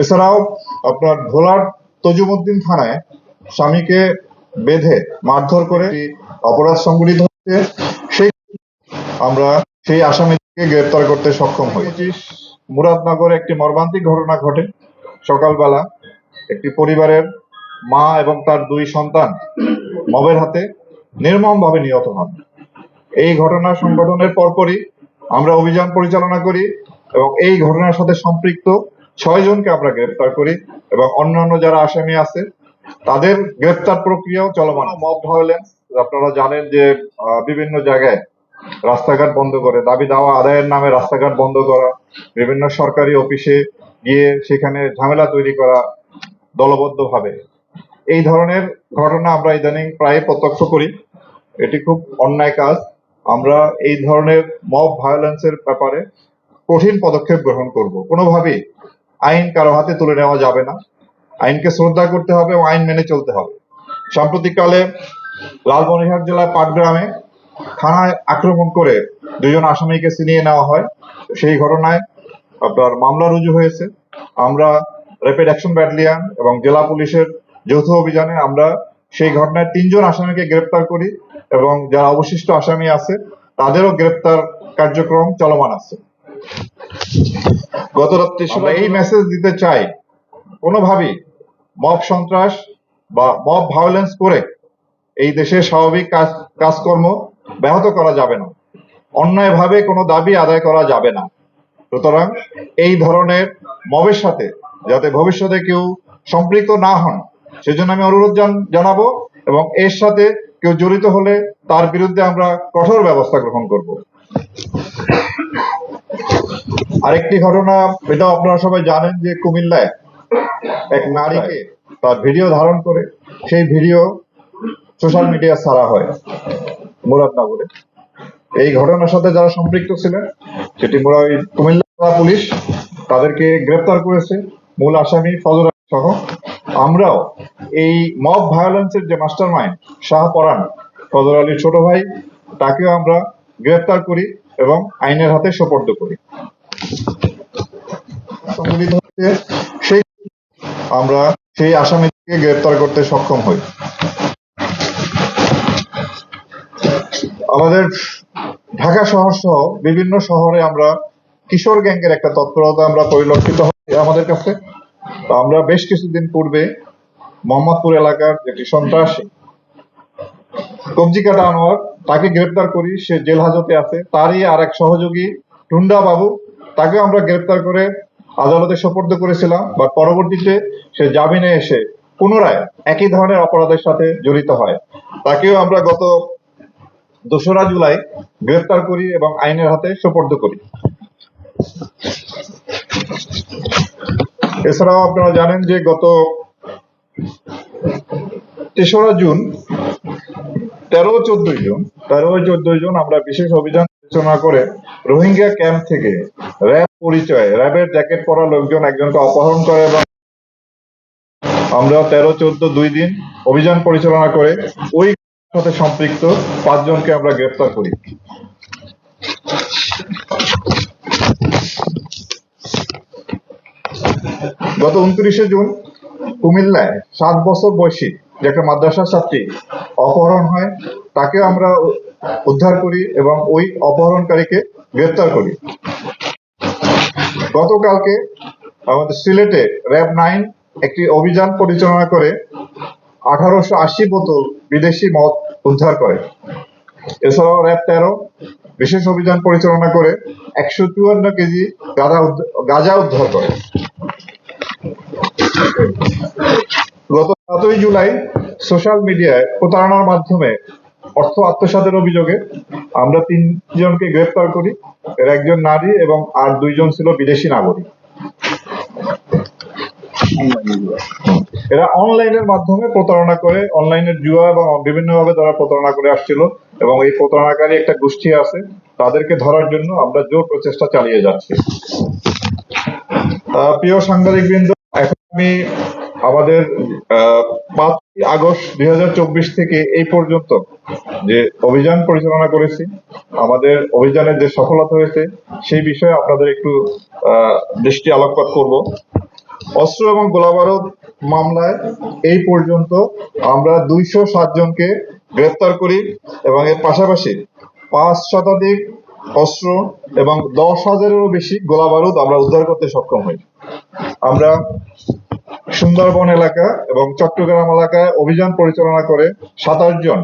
এছাড়াও আপনার ভোলার তজুমুদ্দিন থানায় স্বামীকে বেঁধে মারধর করে অপরাধ সংঘটিত হচ্ছে সেই আমরা সেই আসামিকে গ্রেপ্তার করতে সক্ষম হই। মুরাদনগরে একটি মর্মান্তিক ঘটনা ঘটে। সকালবেলা একটি পরিবারের মা এবং তার দুই সন্তান মবের হাতে নির্মমভাবে নিহত হন। এই ঘটনা সংঘটনের পরপরই আমরা অভিযান পরিচালনা করি এবং এই ঘটনার সাথে সম্পৃক্ত ছয় জনকে আমরা গ্রেপ্তার করি এবং অন্যান্য যারা আসামি আছে, তাদের গ্রেপ্তার প্রক্রিয়াও চলমান মব ভায়োলেন্স আপনারা জানেন যে বিভিন্ন জায়গায় রাস্তাঘাট বন্ধ করে, দাবি দাওয়া আদায়ের নামে রাস্তাঘাট বন্ধ করা, বিভিন্ন সরকারি অফিসে গিয়ে সেখানে ঝামেলা তৈরি করা দলবদ্ধভাবে। এই ধরনের ঘটনা আমরা ইদানিং প্রায় প্রত্যক্ষ করি। এটি খুব অন্যায় কাজ। আমরা এই ধরনের মব ভায়োলেন্সের ব্যাপারে কঠিন পদক্ষেপ গ্রহণ করব। কোনোভাবেই আইন কারও হাতে তুলে নেওয়া যাবে না। আইনকে শ্রদ্ধা করতে হবে এবং আইন মেনে চলতে হবে। সাম্প্রতিককালে লালমনিরহাট জেলার পাটগ্রামে থানায় আক্রমণ করে দুজন আসামিকে ছিনিয়ে নেওয়া হয়। সেই ঘটনায় আপনার মামলা রুজু হয়েছে। আমরা র্যাপিড অ্যাকশন ব্যাটালিয়ন এবং জেলা পুলিশের যৌথ অভিযানে আমরা সেই ঘটনায় তিনজন আসামিকে গ্রেপ্তার করি এবং যারা অবশিষ্ট আসামি আছে, তাদেরও গ্রেপ্তার কার্যক্রম চলমান আছে। গত রাত্রি আমরা এই মেসেজ দিতে চাই কোনোভাবেই মব সন্ত্রাস বা মব ভায়োলেন্স করে এই দেশের স্বাভাবিক কাজ কাজকর্ম ব্যাহত করা যাবে না। অন্যায়ভাবে কোনো দাবি আদায় করা যাবে না। সুতরাং এই ধরনের মবের সাথে যাতে ভবিষ্যতে কেউ সম্পৃক্ত না হন সেজন্য আমি অনুরোধ জানাব এবং এর সাথে কেউ জড়িত হলে তার বিরুদ্ধে আমরা কঠোর ব্যবস্থা গ্রহণ করব। আরেকটি ঘটনা, এটা আপনারা সবাই জানেন যে কুমিল্লায় এক নারীকে তার ভিডিও ধারণ করে, সেই ভিডিও সোশ্যাল মিডিয়া ছাড়া হয় মুরাদনগরে। এই ঘটনার সাথে যারা সম্পৃক্ত ছিলেন, সেটি কুমিল্লা পুলিশ তাদেরকে গ্রেপ্তার করেছে, মূল আসামি ফজর সহ। আমরাও এই মব ভায়োলেন্সের যে মাস্টার মাইন্ড শাহ পরান, ফজর আলীর ছোট ভাই, তাকেও আমরা গ্রেপ্তার করি এবং আইনের হাতে সোপর্দ করি। সংগঠিত হচ্ছে, সেই আমরা সেই আসামিকে গ্রেপ্তার করতে সক্ষম হই। আমাদের ঢাকা শহর সহ বিভিন্ন শহরে আমরা কিশোর গ্যাংয়ের একটা তৎপরতা আমরা পরিলক্ষিত হয় আমাদের কাছে। আমরা বেশ কিছুদিন পূর্বে মোহাম্মদপুর এলাকার যেটি সন্ত্রাসী কবজি কাটা আনোয়ার, তাকে গ্রেপ্তার করি, সে জেল হাজতে আছে। তারই আর এক সহযোগী টুন্ডা বাবু তাকে আমরা গ্রেপ্তার করে আদালতে সোপর্দ করেছিলাম বা পরবর্তীতে সে জামিনে এসে পুনরায় একই ধরনের অপরাধের সাথে জড়িত হয়। তাকেও আমরা গত দোসরা জুলাই গ্রেপ্তার করি এবং আইনের হাতে সোপর্দ করি। এছাড়াও আপনারা জানেন যে গত তেসরা জুন, তেরো চোদ্দই জুন, তেরো চোদ্দই জুন আমরা বিশেষ অভিযান পরিচালনা করে রোহিঙ্গা ক্যাম্প থেকে র্যাব পরিচয়ে, র্যাবের জ্যাকেট পরা লোকজন একজনকে অপহরণ করে এবং আমরা তেরো, চোদ্দ, দুই দিন অভিযান পরিচালনা করে ওই সাথে সম্পৃক্ত পাঁচজনকে আমরা গ্রেপ্তার করি। গত উনত্রিশে জুন কুমিল্লায় সাত বছর বয়সী যে একটা মাদ্রাসার ছাত্রী অপহরণ হয়, তাকে আমরা উদ্ধার করি এবং ওই অপহরণকারীকে গ্রেপ্তার করি। গতকালকে আমাদের সিলেটে র্যাব নাইন একটি অভিযান পরিচালনা করে আঠারোশো আশি বোতল বিদেশি মদ উদ্ধার করে। এছাড়াও র্যাব তেরো বিশেষ অভিযান পরিচালনা করে একশো চুয়ান্ন কেজি উদ্ধার- গাঁজা উদ্ধার করে। গত সাতই জুলাই সোশ্যাল মিডিয়ায় প্রতারণার মাধ্যমে অর্থ আত্মসাতের অভিযোগে আমরা তিনজনকে গ্রেপ্তার করি। এর একজন নারী এবং আর দুইজন ছিল বিদেশি নাগরিক। এরা অনলাইনের মাধ্যমে প্রতারণা করে অনলাইনের জুয়া এবং বিভিন্নভাবে তারা প্রতারণা করে আসছিল এবং এই প্রতারণাকারী একটা গোষ্ঠী আছে তাদেরকে ধরার জন্য আমরা জোর প্রচেষ্টা চালিয়ে যাচ্ছি। আহ, প্রিয় সাংবাদিক বৃন্দ এখন আমি আমাদের পাঁচই আগস্ট দুই থেকে এই পর্যন্ত যে অভিযান পরিচালনা করেছি, আমাদের অভিযানের যে সফলতা হয়েছে, সেই বিষয়ে আপনাদের একটু দৃষ্টি আলোকপাত করব। অস্ত্র এবং গোলাবারুদ মামলায় এই পর্যন্ত আমরা দুইশো সাত জনকে গ্রেপ্তার করি এবং এর পাশাপাশি পাঁচ শতাধিক অস্ত্র এবং দশ হাজারেরও বেশি গোলাবারুদ আমরা উদ্ধার করতে সক্ষম হই। আমরা সুন্দরবন এলাকা এবং চট্টগ্রাম এলাকায় অভিযান পরিচালনা করে সাতাশ জন।